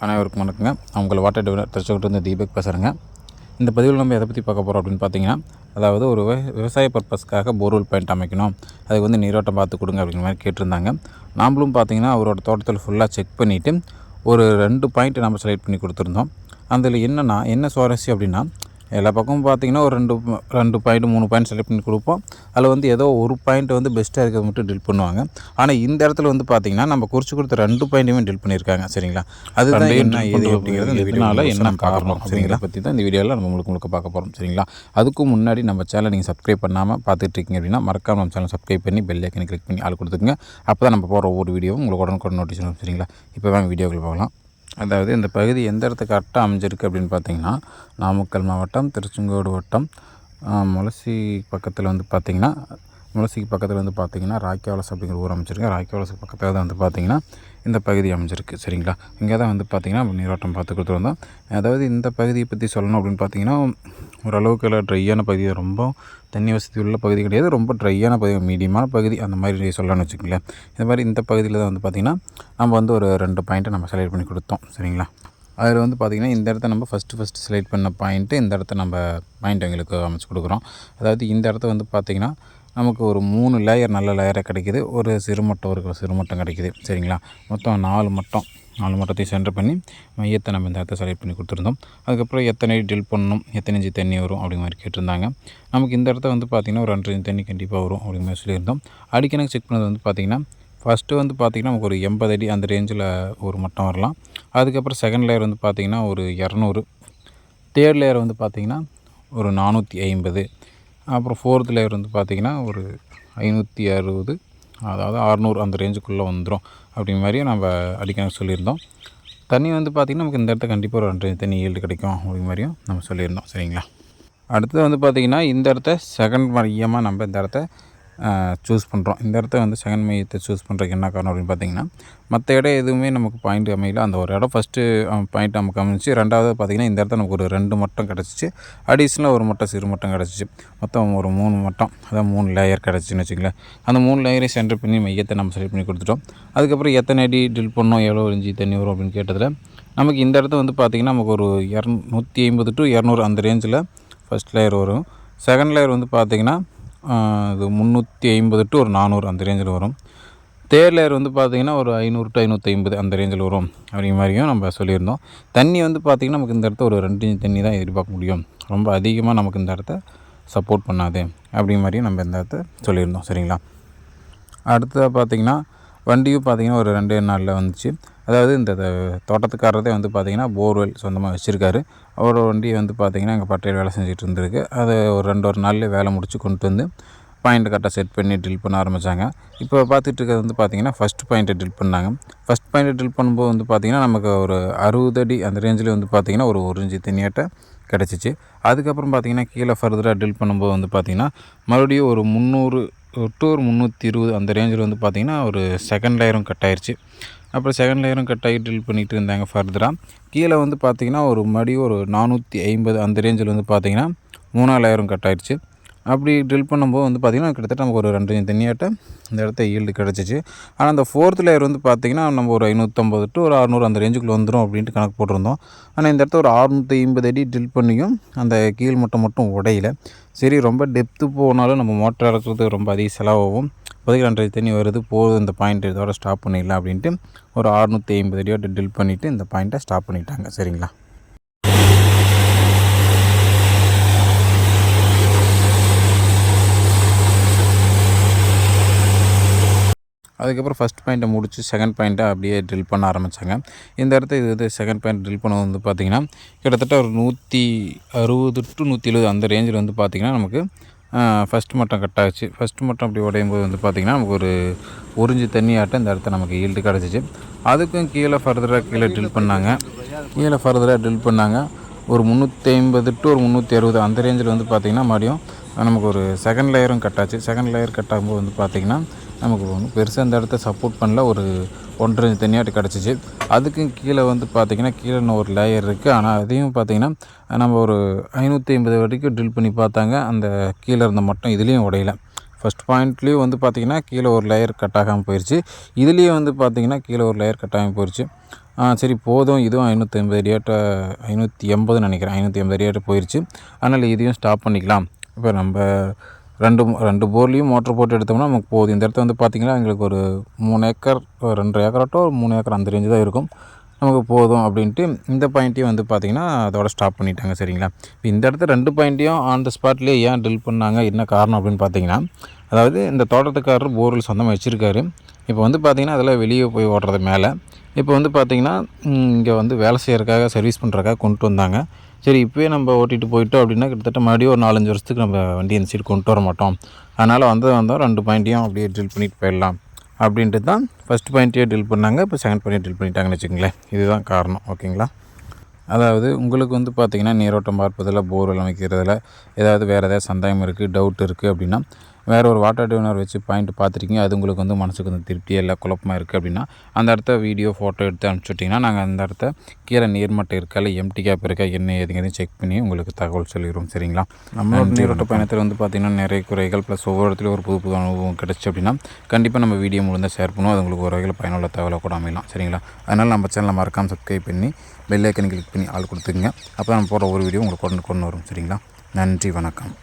அனைவருக்கும் வணக்கங்க. நான் உங்களை வாட்டர் டெவலப் திருச்செங்கோட்டு தீபக் பேசுகிறேங்க இந்த பதிவில் நம்ம எதை பற்றி பார்க்க போகிறோம் அப்படின்னு பார்த்தீங்கன்னா அதாவது ஒரு விவ- விவசாய பர்பஸ்க்காக போர்வெல் பாயிண்ட் அமைக்கணும். அதுக்கு வந்து நீரோட்டம் பார்த்து கொடுங்க அப்படிங்கிற மாதிரி கேட்டிருந்தாங்க. நாமளும் பார்த்தீங்கன்னா அவரோட தோட்டத்தில் ஃபுல்லாக செக் பண்ணிவிட்டு ஒரு ரெண்டு பாயிண்ட் நம்ம செலக்ட் பண்ணி கொடுத்துருந்தோம். அதில் என்னென்னா என்ன சுவாரஸ்யம் அப்படின்னா எல்லா பக்கமும் பார்த்தீங்கன்னா ஒரு ரெண்டு ரெண்டு பாயிண்ட் மூணு பாயிண்ட் செலக்ட் பண்ணி கொடுப்போம். அதில் வந்து ஏதோ ஒரு பாயிண்ட் வந்து பெஸ்ட்டாக இருக்கிறத மட்டும் டில் பண்ணுவாங்க. ஆனால் இந்த இடத்துல வந்து பார்த்தீங்கன்னா நம்ம குறித்து கொடுத்த ரெண்டு பாயிண்ட்டுமே டில் பண்ணியிருக்காங்க. சரிங்களா? அதுதான் என்ன ஏது அப்படிங்கிறது இந்த வீடியோவில் என்ன காரணம் சரிங்களா? பற்றி தான் இந்த வீடியோவில் நம்ம உங்களுக்கு முழுக்க பார்க்க போகிறோம் சரிங்களா? அதுக்கும் முன்னாடி நம்ம சேனல் நீங்கள் சப்ஸ்கிரைப் பண்ணாமல் பார்த்துட்டு இருக்கீங்க அப்படின்னா மறக்காம நம்ம சேனல் சப்ஸ்கிரைப் பண்ணி பெல் ஐக்கனை கிளிக் பண்ணி ஆள் கொடுத்துங்க அப்போ தான் நம்ம போகிற ஒவ்வொரு வீடியோவும் உங்களுக்கு உடனுக்குடன் நோட்டீஸ் சரிங்களா? இப்போ வாங்க வீடியோக்குள்ள போகலாம். அதாவது இந்த பகுதி எந்த இடத்துக்கு கரெக்டாக அமைஞ்சிருக்கு அப்படின்னு பார்த்தீங்கன்னா நாமக்கல் மாவட்டம் திருச்செங்கோடு வட்டம் முளசி பக்கத்தில் வந்து பார்த்திங்கன்னா முளசிக்கு பக்கத்தில் வந்து பார்த்திங்கன்னா ராக்கியவலஸ் அப்படிங்கிற ஊர் அமைச்சிருக்கு ராக்கியவலஸ் பக்கத்தில் தான் வந்து பார்த்திங்கன்னா இந்த பகுதி அமைஞ்சிருக்கு. சரிங்களா? இங்கே தான் வந்து பார்த்திங்கன்னா நீரோட்டம் பார்த்து கொடுத்துருந்தோம். அதாவது இந்த பகுதியை பற்றி சொல்லணும் அப்படின்னு பார்த்தீங்கன்னா ஓரளவுக்கு ட்ரையான பகுதி. ரொம்ப தண்ணி வசதி உள்ள பகுதி கிடையாது. ரொம்ப ட்ரையான பகுதி. மீடியமான பகுதி. அந்த மாதிரி சொல்லலாம்னு வச்சுக்கோங்களேன். இந்த மாதிரி இந்த பகுதியில் தான் வந்து பார்த்திங்கன்னா நம்ம வந்து ஒரு ரெண்டு பாயிண்ட்டை நம்ம செலக்ட் பண்ணி கொடுத்தோம். சரிங்களா? அதில் வந்து பார்த்திங்கன்னா இந்த இடத்த நம்ம ஃபஸ்ட்டு ஃபஸ்ட்டு செலக்ட் பண்ண பாயிண்ட்டு இந்த இடத்த நம்ம பாயிண்ட் எங்களுக்கு அமைச்சு கொடுக்குறோம். அதாவது இந்த இடத்த வந்து பார்த்திங்கன்னா நமக்கு ஒரு மூணு லேயர் நல்ல லேயராக கிடைக்கிது. ஒரு சிறுமட்டம் ஒரு சிறுமட்டம் கிடைக்கிது. சரிங்களா? மொத்தம் நாலு மட்டம். நாலு மட்டத்தையும் சென்டர் பண்ணி மையத்தை நம்ம இந்த இடத்த செலக்ட் பண்ணி கொடுத்துருந்தோம். அதுக்கப்புறம் எத்தனை அடி ட்ரில் பண்ணணும் எத்தனை இஞ்சி தண்ணி வரும் அப்படிங்கிற மாதிரி கேட்டிருந்தாங்க. நமக்கு இந்த இடத்த வந்து பார்த்திங்கன்னா ஒரு ரெண்டு இஞ்சி தண்ணி கண்டிப்பாக வரும் அப்படிங்கிற மாதிரி சொல்லியிருந்தோம். அடிக்கணக்கு செக் பண்ணது வந்து பார்த்திங்கன்னா ஃபஸ்ட்டு வந்து பார்த்திங்கன்னா நமக்கு ஒரு எண்பது அடி அந்த ரேஞ்சில் ஒரு மட்டம் வரலாம். அதுக்கப்புறம் செகண்ட் லேயர் வந்து பார்த்திங்கன்னா ஒரு இரநூறு. தேர்ட் லேயர் வந்து பார்த்திங்கன்னா ஒரு நானூற்றி ஐம்பது. அப்புறம் ஃபோர்த் லேயர் வந்து பார்த்திங்கன்னா ஒரு ஐநூற்றி அறுபது அதாவது அறநூறு அந்த ரேஞ்சுக்குள்ளே வந்துடும் அப்படிங்கிற மாதிரியே நம்ம அடிக்கணும் சொல்லியிருந்தோம். தண்ணி வந்து பார்த்திங்கன்னா நமக்கு இந்த இடத்த கண்டிப்பாக ஒரு ரெண்டு தண்ணி ஈல்டு கிடைக்கும் அப்படிங்கிற மாதிரியும் நம்ம சொல்லியிருந்தோம். சரிங்களா? அடுத்தது வந்து பார்த்திங்கன்னா இந்த இடத்த செகண்ட் மையமாக நம்ம இந்த இடத்த சூஸ் பண்ணுறோம் இந்த இடத்த வந்து செகண்ட் மையத்தை சூஸ் பண்ணுறதுக்கு என்ன காரணம் அப்படின்னு பார்த்தீங்கன்னா மற்ற இடம் எதுவுமே நமக்கு பாயிண்ட் அமையல. அந்த ஒரு இடம் ஃபஸ்ட்டு பாயிண்ட் நமக்கு அமைச்சு ரெண்டாவது பார்த்திங்கன்னா இந்த இடத்த நமக்கு ஒரு ரெண்டு மட்டம் கிடச்சிச்சு. அடிஷ்னலாக ஒரு மட்டம் சிறு மட்டம் கிடச்சிச்சு. மொத்தம் ஒரு மூணு மட்டம் அதான் மூணு லேயர் கிடச்சின்னு வச்சுங்களேன் அந்த மூணு லேயரை சென்டர் பண்ணி மையத்தை நம்ம செலக்ட் பண்ணி கொடுத்துட்டோம். அதுக்கப்புறம் எத்தனை அடி ட்ரில் பண்ணோம் எவ்வளோ இஞ்சி தண்ணி வரும் அப்படின்னு கேட்டதில் நமக்கு இந்த இடத்த வந்து பார்த்திங்கன்னா நமக்கு ஒரு இரநூ நூற்றி ஐம்பது டு இரநூறு அந்த ரேஞ்சில் ஃபஸ்ட் லேயர் வரும். செகண்ட் லேயர் வந்து பார்த்திங்கன்னா அது முந்நூற்றி ஐம்பது டு ஒரு நானூறு அந்த ரேஞ்சில் வரும். தேர் லேயர் வந்து பார்த்திங்கன்னா ஒரு ஐநூறு டு ஐநூற்றி ஐம்பது அந்த ரேஞ்சில் வரும். அப்படிங்கிற மாதிரியும் நம்ம சொல்லியிருந்தோம். தண்ணி வந்து பார்த்திங்கன்னா நமக்கு இந்த இடத்த ஒரு ரெண்டு இன்ச் தண்ணி தான் எதிர்பார்க்க முடியும். ரொம்ப அதிகமாக நமக்கு இந்த இடத்த சப்போர்ட் பண்ணாது. அப்படிங்கிற மாதிரியும் நம்ம இந்த இடத்த சொல்லியிருந்தோம். சரிங்களா? அடுத்ததாக பார்த்தீங்கன்னா வண்டியும் பார்த்தீங்கன்னா ஒரு ரெண்டு நாளில் வந்துச்சு. அதாவது இந்த த- தோட்டத்துக்காரரதே வந்து பார்த்தீங்கன்னா போர்வெல் சொந்தமாக வச்சுருக்காரு. அவரோட வண்டி வந்து பார்த்தீங்கன்னா எங்கள் பட்டையில் வேலை செஞ்சுட்டு இருந்திருக்கு. அதை ஒரு ரெண்டு ஒரு நாளில் வேலை முடிச்சு கொண்டு வந்து பாயிண்ட் கரெக்டாக செட் பண்ணி ட்ரில் பண்ண ஆரம்பித்தாங்க இப்போ பார்த்துட்டு இருக்கிறது வந்து பார்த்தீங்கன்னா ஃபஸ்ட் பாயிண்ட்டை ட்ரில் பண்ணாங்க. ஃபஸ்ட் பாயிண்ட்டை ட்ரில் பண்ணும்போது வந்து பார்த்திங்கன்னா நமக்கு ஒரு அறுபது அடி அந்த ரேஞ்சில் வந்து பார்த்தீங்கன்னா ஒரு ஒரு இன்ச்சு தண்ணியாட்ட கிடச்சிச்சு. அதுக்கப்புறம் பார்த்திங்கன்னா கீழே ஃபர்தராக ட்ரில் பண்ணும்போது வந்து பார்த்திங்கன்னா மறுபடியும் ஒரு முந்நூறு டூ ஒரு முந்நூற்றி இருபது அந்த ரேஞ்சில் வந்து பார்த்திங்கன்னா ஒரு செகண்ட் லேயரும் கட் ஆயிடுச்சு அப்புறம் செகண்ட் லேயரும் கட் ஆகி ட்ரில் பண்ணிகிட்டு இருந்தாங்க ஃபர்தராக கீழே வந்து பார்த்திங்கன்னா ஒரு மறுபடியும் ஒரு நானூற்றி ஐம்பது அந்த ரேஞ்சில் வந்து பார்த்திங்கன்னா மூணாவது லேயரும் கட் ஆயிடுச்சு அப்படி ட்ரில் பண்ணும்போது வந்து பார்த்திங்கன்னா கிட்டத்தட்ட நமக்கு ஒரு ரெண்டு தண்ணியாட்ட இந்த இடத்த ஈல்டு கிடச்சிச்சு. ஆனால் அந்த ஃபோர்த் லேயர் வந்து பார்த்திங்கன்னா நம்ம ஒரு ஐநூற்றம்பது டு ஒரு அறநூறு அந்த ரேஞ்சுக்குள்ளே வந்துடும் அப்படின்ட்டு கணக்கு போட்டிருந்தோம். ஆனால் இந்த இடத்த ஒரு அறுநூற்றி ஐம்பது அடி ட்ரில் பண்ணியும் அந்த கீழ் மட்டம் மட்டும் உடையல. சரி ரொம்ப டெப்த்து போனாலும் நம்ம மோட்டர் இறக்குறது ரொம்ப அதிக செலவாகும். இப்போதைக்கு ரெண்டரை தண்ணி வருது போதும் இந்த பாயிண்ட் இதோட ஸ்டாப் பண்ணிடலாம் அப்படின்ட்டு ஒரு அறுநூற்றி ஐம்பது அடியோட ட்ரில் பண்ணிவிட்டு இந்த பாயிண்ட்டை ஸ்டாப் பண்ணிட்டாங்க. சரிங்களா? அதுக்கப்புறம் ஃபஸ்ட் பாயிண்ட்டை முடிச்சு செகண்ட் பாயிண்ட்டை அப்படியே ட்ரில் பண்ண ஆரம்பித்தாங்க இந்த இடத்த இது வந்து செகண்ட் பாயிண்ட் ட்ரில் பண்ண வந்து பார்த்திங்கன்னா கிட்டத்தட்ட ஒரு நூற்றி அறுபது டு நூற்றி எழுபது அந்த ரேஞ்சில் வந்து பார்த்திங்கன்னா நமக்கு ஃபஸ்ட் மட்டம் கட் ஆச்சு. ஃபஸ்ட் மட்டம் அப்படி உடையும் போது வந்து பார்த்திங்கன்னா நமக்கு ஒரு உறிஞ்சி தண்ணியாட்டம் இந்த இடத்த நமக்கு ஈல்டு கிடச்சிச்சு. அதுக்கும் கீழே ஃபர்தராக கீழே ட்ரில் பண்ணாங்க. கீழே ஃபர்தராக ட்ரில் பண்ணாங்க. ஒரு முந்நூற்றி ஐம்பது டு ஒரு முந்நூற்றி அறுபது அந்த ரேஞ்சில் வந்து பார்த்திங்கன்னா மறுபடியும் நமக்கு ஒரு செகண்ட் லேயரும் கட் ஆச்சு. செகண்ட் லேயர் கட் ஆகும்போது வந்து பார்த்திங்கன்னா நமக்கு ஒன்றும் பெருசாக இந்த இடத்த சப்போர்ட் பண்ணல. ஒரு ஒன்றரை தனியாட்டு கிடச்சிச்சு. அதுக்கும் கீழே வந்து பார்த்திங்கன்னா கீழே ஒரு லேயர் இருக்குது ஆனால் அதையும் பார்த்திங்கன்னா நம்ம ஒரு ஐநூற்றி ஐம்பது வரைக்கும் ட்ரில் பண்ணி பார்த்தாங்க. அந்த கீழே இருந்த மட்டும் இதுலேயும் உடையல. ஃபஸ்ட் பாயிண்ட்லேயும் வந்து பார்த்திங்கன்னா கீழே ஒரு லேயர் கட் ஆகாமல் போயிடுச்சு இதுலேயும் வந்து பார்த்திங்கன்னா கீழே ஒரு லேயர் கட் ஆகாமல் போயிடுச்சு சரி போதும். இதுவும் ஐநூற்றி ஐம்பது ரியாட்ட ஐநூற்றி எண்பதுன்னு நினைக்கிறேன். ஐநூற்றி எண்பது ரியாட்ட போயிடுச்சு அதனால் இதையும் ஸ்டாப் பண்ணிக்கலாம். இப்போ நம்ம ரெண்டு ரெண்டு போர்லேயும் மோட்ரு போட்டு எடுத்தோம்னா நமக்கு போதும். இந்த இடத்துல வந்து பார்த்திங்கன்னா எங்களுக்கு ஒரு மூணு ஏக்கர் ஒரு ரெண்டு ஏக்கராட்டோ ஒரு மூணு ஏக்கர் அந்த ரேஞ்சு தான் இருக்கும். நமக்கு போதும் அப்படின்ட்டு இந்த பாயிண்ட்டையும் வந்து பார்த்திங்கன்னா அதோட ஸ்டாப் பண்ணிட்டாங்க. சரிங்களா? இப்போ இந்த இடத்துல ரெண்டு பாயிண்ட்டையும் ஆன் த ஸ்பாட்லேயே ஏன் ட்ரில் பண்ணாங்க? என்ன காரணம் அப்படின்னு பார்த்தீங்கன்னா அதாவது இந்த தோட்டத்துக்காரர் போர்வெல் சொந்தமாக வச்சுருக்காரு. இப்போ வந்து பார்த்திங்கன்னா அதெல்லாம் வெளியே போய் ஓடுறது மேலே. இப்போ வந்து பார்த்திங்கன்னா இங்கே வந்து வேலை செய்யறதுக்காக சர்வீஸ் பண்ணுறக்காக கொண்டு வந்தாங்க. சரி இப்போயே நம்ம ஓட்டிகிட்டு போயிட்டோம் அப்படின்னா கிட்டத்தட்ட மறுபடியும் ஒரு நாலஞ்சு வருஷத்துக்கு நம்ம வண்டி இந்த சைடு கொண்டு வர மாட்டோம். அதனால் வந்து வந்தால் ரெண்டு பாயிண்ட்டையும் அப்படியே ட்ரில் பண்ணிட்டு போயிடலாம். அப்படின்ட்டு தான் ஃபஸ்ட் பாயிண்ட்டையே ட்ரில் பண்ணாங்க இப்போ செகண்ட் பாயிண்ட்டே ட்ரில் பண்ணிட்டாங்கன்னு வச்சுக்கோங்களேன். இதுதான் காரணம் ஓகேங்களா? அதாவது உங்களுக்கு வந்து பார்த்திங்கன்னா நீரோட்டம் பார்ப்பதில் போர்வெல் அமைக்கிறதுல ஏதாவது வேறு ஏதாவது சந்தேகம் இருக்குது டவுட் இருக்குது அப்படின்னா வேறு ஒரு வாட்டர் டியூனர் வச்சு பாயிண்ட் பார்த்துருக்கீங்க. அது உங்களுக்கு வந்து மனசுக்கு வந்து திருப்தியாக இல்லை குழப்பமாக இருக்குது அப்படின்னா அந்த இடத்த வீடியோ ஃபோட்டோ எடுத்து அனுப்பிச்சுட்டிங்கன்னா நாங்கள் அந்த இடத்த கீழே நீர்மட்டம் இருக்கா இல்லை எம்டி கேப் இருக்கா என்ன ஏதுங்கிறதையும் செக் பண்ணி உங்களுக்கு தகவல் சொல்லிடுவோம் சரிங்களா? நம்மளோட நீரோட்ட பயணத்தில் வந்து பார்த்திங்கன்னா நிறைய குறைகள் ப்ளஸ் ஒவ்வொரு இடத்துலையும் ஒரு புது புது அனுபவம் கிடச்சி அப்படின்னா கண்டிப்பாக நம்ம வீடியோ முழுந்த ஷேர் பண்ணுவோம். அது உங்களுக்கு ஒரு வகையில் பயனுள்ள தகவலை கூட அமையலாம். சரிங்களா? அதனால் நம்ம சேனலை மறக்காமல் சப்ஸ்கிரைப் பண்ணி பெல் ஐக்கனை கிளிக் பண்ணி ஆள் கொடுத்துங்க அப்போ நம்ம போகிற ஒரு வீடியோ உங்களுக்கு கொண்டு கொண்டு வரும். சரிங்களா? நன்றி வணக்கம்.